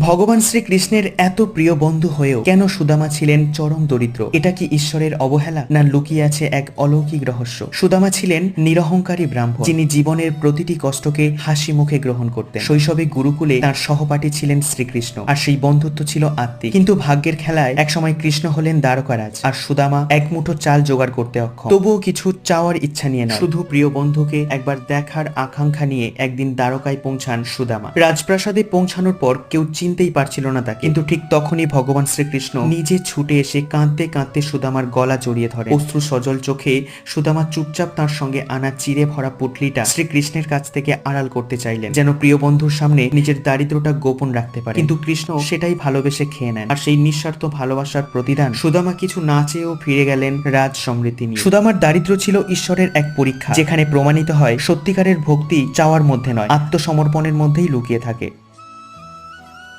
ভগবান শ্রীকৃষ্ণের এত প্রিয় বন্ধু হয়েও কেন সুদামা ছিলেন চরম দরিদ্র? এটা কি ঈশ্বরের অবহেলা? না লুকিয়ে আছে এক অলৌকিক রহস্য? সুদামা ছিলেন নিরহংকারী ব্রাহ্মণ, যিনি জীবনের প্রতিটি কষ্টকে হাসি মুখে গ্রহণ করতেন। শৈশবে গুরুকুলে তার সহপাঠী ছিলেন শ্রীকৃষ্ণ, আর সেই বন্ধুত্ব ছিল আত্মিক। কিন্তু ভাগ্যের খেলায় একসময় কৃষ্ণ হলেন দ্বারকারাজ, আর সুদামা এক মুঠো চাল জোগাড় করতে অক্ষম। তবুও কিছু চাওয়ার ইচ্ছা নিয়ে না শুধু প্রিয় বন্ধুকে একবার দেখার আকাঙ্ক্ষা নিয়ে একদিন দ্বারকায় পৌঁছান সুদামা। রাজপ্রাসাদে পৌঁছানোর পর কেউ চিনতেই পারছিল না তাকে কিন্তু ঠিক তখনই ভগবান শ্রীকৃষ্ণ নিজে ছুটে এসে কাঁদতে কাঁদতে সুদামার গলা জড়িয়ে ধরে অশ্রু সজল চোখে সুদামা চুপচাপ তার সঙ্গে আনা চিরে ভরা পুটলিটা শ্রীকৃষ্ণের কাছ থেকে আড়াল করতে চাইলেন, যেন প্রিয় বন্ধুর সামনে নিজের দারিদ্রটা গোপন রাখতে পারে। কিন্তু কৃষ্ণ সেটাই ভালোবেসে খেয়ে নেন আর সেই নিঃস্বার্থ ভালোবাসার প্রতিদান সুদামা কিছু না চেয়েও ফিরে গেলেন রাজ সমৃদ্ধি নিয়ে। সুদামার দারিদ্র ছিল ঈশ্বরের এক পরীক্ষা, যেখানে প্রমাণিত হয় সত্যিকারের ভক্তি চাওয়ার মধ্যে নয়, আত্মসমর্পণের মধ্যেই লুকিয়ে থাকে।